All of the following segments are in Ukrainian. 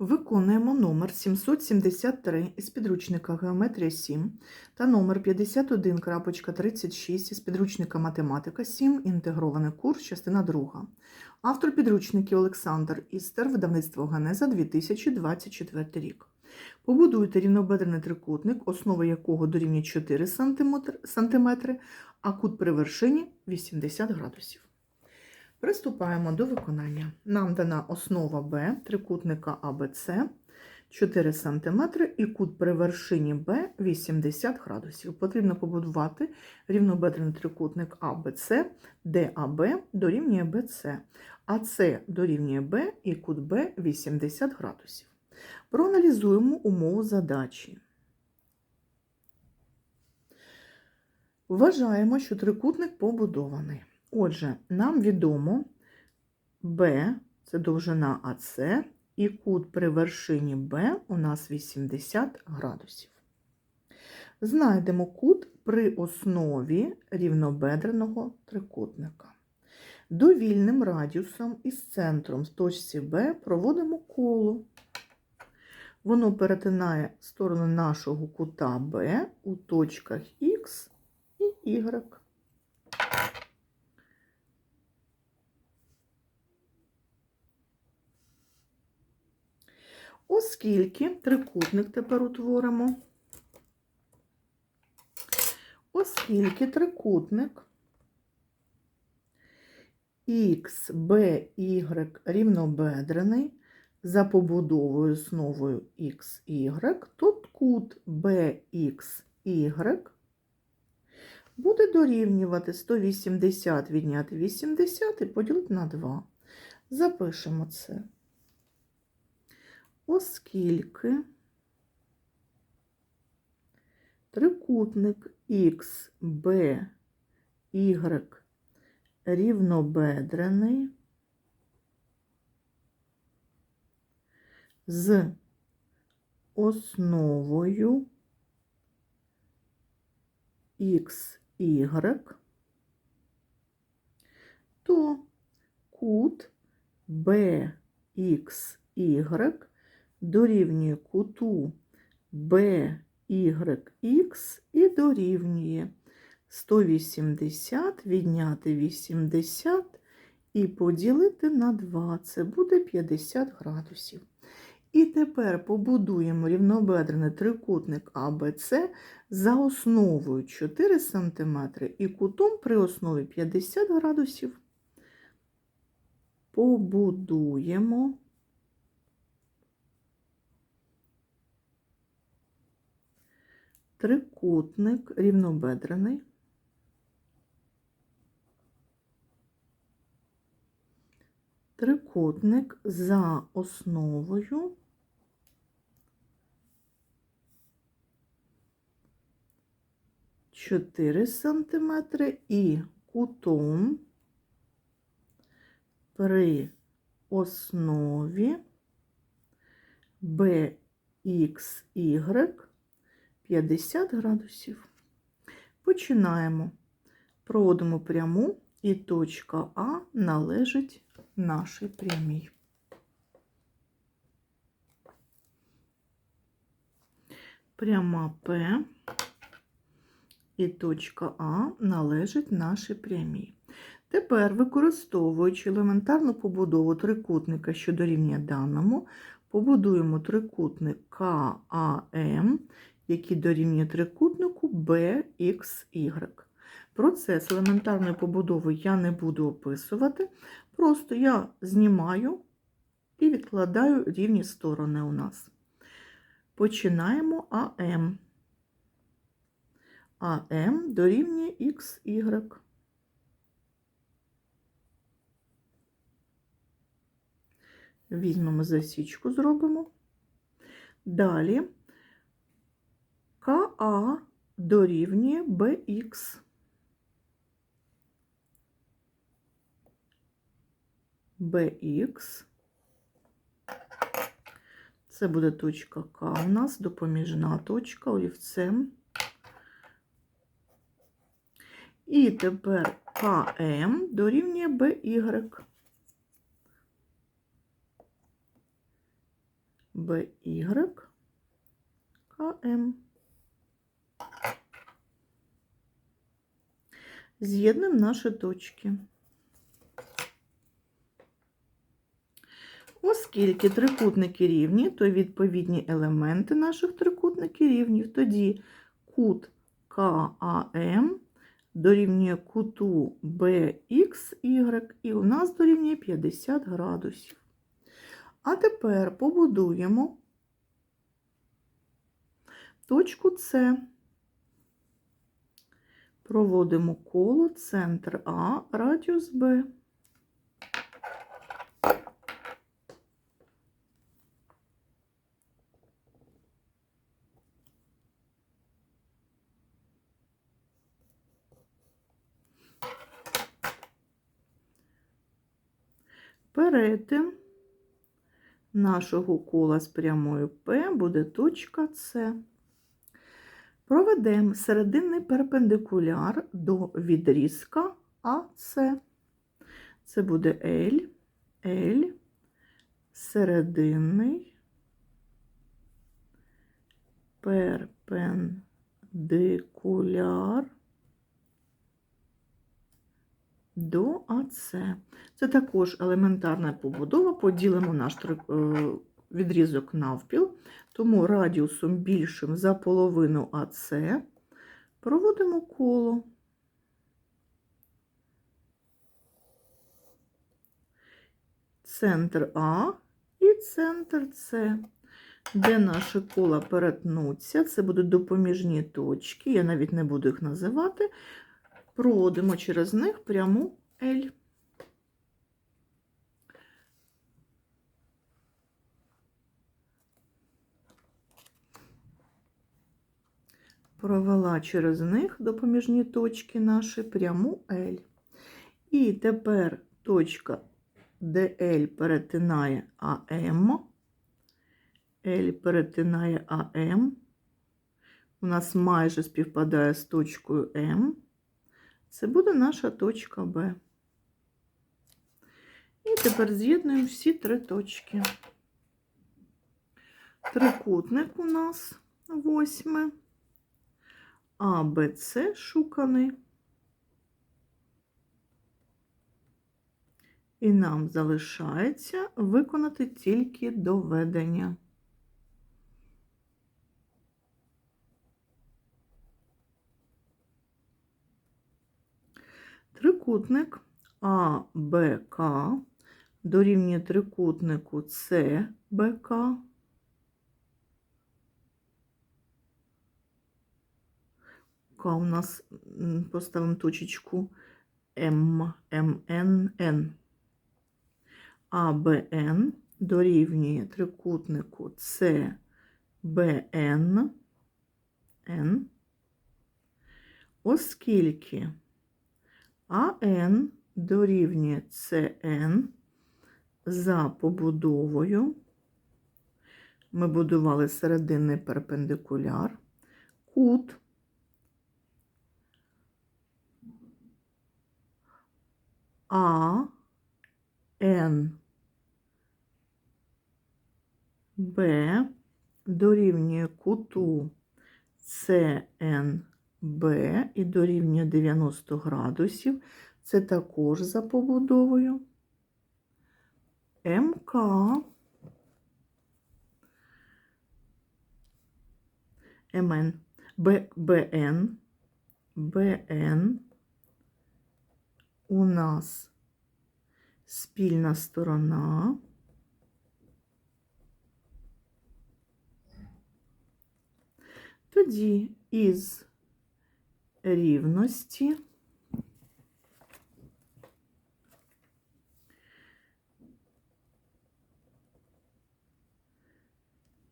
Виконуємо номер 773 із підручника Геометрія 7 та номер 51.36 із підручника Математика 7, інтегрований курс, частина 2. Автор підручників Олександр Істер, видавництво Ганеза 2024 рік. Побудуйте рівнобедрений трикутник, основа якого дорівнює 4 см, а кут при вершині 80 градусів. Приступаємо до виконання. Нам дана основа Б трикутника АБЦ 4 см і кут при вершині Б 80 градусів. Потрібно побудувати рівнобедрений трикутник АБЦ, де АБ дорівнює БЦ, а С дорівнює Б і кут Б 80 градусів. Проаналізуємо умову задачі. Вважаємо, що трикутник побудований. Отже, нам відомо B це довжина АС, і кут при вершині B у нас 80 градусів. Знайдемо кут при основі рівнобедреного трикутника. Довільним радіусом із центром з точці B проводимо коло. Воно перетинає сторону нашого кута B у точках Х і Y. Оскільки трикутник тепер утворимо, оскільки трикутник XBY рівнобедрений за побудовою основою XY, то кут BXY буде дорівнювати 180 відняти 80 і поділити на 2. Запишемо це оскільки трикутник XBY рівнобедрений з основою XY, то кут BXY дорівнює куту BYX і дорівнює 180 відняти 80 і поділити на 2. Це буде 50 градусів. І тепер побудуємо рівнобедрений трикутник АБЦ за основою 4 см і кутом при основі 50 градусів. Побудуємо трикутник рівнобедрений. Трикутник за основою чотири сантиметри і кутом при основі BXY 50 градусів. Починаємо. Проводимо пряму, і точка А належить нашій прямій. Пряма П і точка А належить нашій прямій. Тепер, використовуючи елементарну побудову трикутника, що дорівнює даному, побудуємо трикутник КАМ, який дорівнює трикутнику BXY. Процес елементарної побудови я не буду описувати, просто я знімаю і відкладаю рівні сторони у нас. Починаємо АМ. АМ дорівнює XY. Візьмемо засічку, зробимо. Далі КА дорівнює BX. BX. Це буде точка К у нас, допоміжна точка олівцем. І тепер КМ дорівнює BY. BY, КМ. З'єднуємо наші точки. Оскільки трикутники рівні, то відповідні елементи наших трикутників рівнів. Тоді кут КАМ дорівнює куту BXY і у нас дорівнює 50 градусів. А тепер побудуємо точку С. Проводимо коло центр А, радіус Б. Перетин нашого кола з прямою П буде точка С. Проведемо серединний перпендикуляр до відрізка АС. Це буде L, L, серединний перпендикуляр до АС. Це також елементарна побудова. Поділимо наш три- е, відрізок навпіл, тому радіусом більшим за половину АС проводимо коло. Центр А і центр С. Де наші кола перетнуться, це будуть допоміжні точки, я навіть не буду їх називати. Проводимо через них пряму L. Провела через них допоміжні точки наші пряму L. І тепер точка DL перетинає АМ. L перетинає АМ. У нас майже співпадає з точкою М. Це буде наша точка Б. І тепер з'єднуємо всі три точки. Трикутник у нас восьме. А, Б, С шуканий. І нам залишається виконати тільки доведення. Трикутник АБК дорівнює трикутнику СБК. К у нас м, поставимо точечку М, МНН. АБН дорівнює трикутнику СБН, Н, оскільки АН дорівнює СН за побудовою. Ми будували серединний перпендикуляр, кут А Н. Б. Дорівнює куту СНБ і дорівнює 90 градусів. Це також за побудовою. МК МН Б, БН БН у нас спільна сторона. Тоді із рівності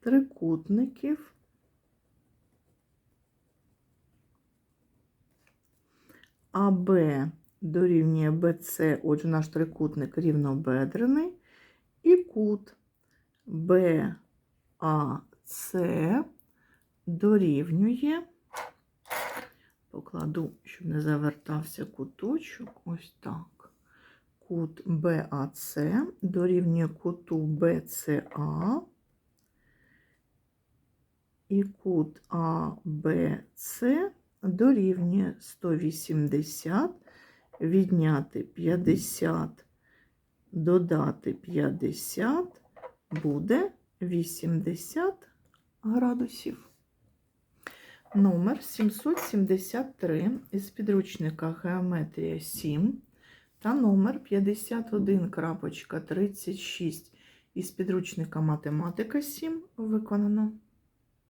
трикутників АБ дорівнює БЦ, отже, наш трикутник рівнобедрений, і кут БАЦ дорівнює, покладу, щоб не завертався куточок, ось так. Кут БАЦ дорівнює куту БЦА і кут АБЦ дорівнює 180, відняти 50, додати 50 буде 80 градусів. Номер 773 із підручника Геометрія 7 та номер 51.36 із підручника Математика 7 виконано.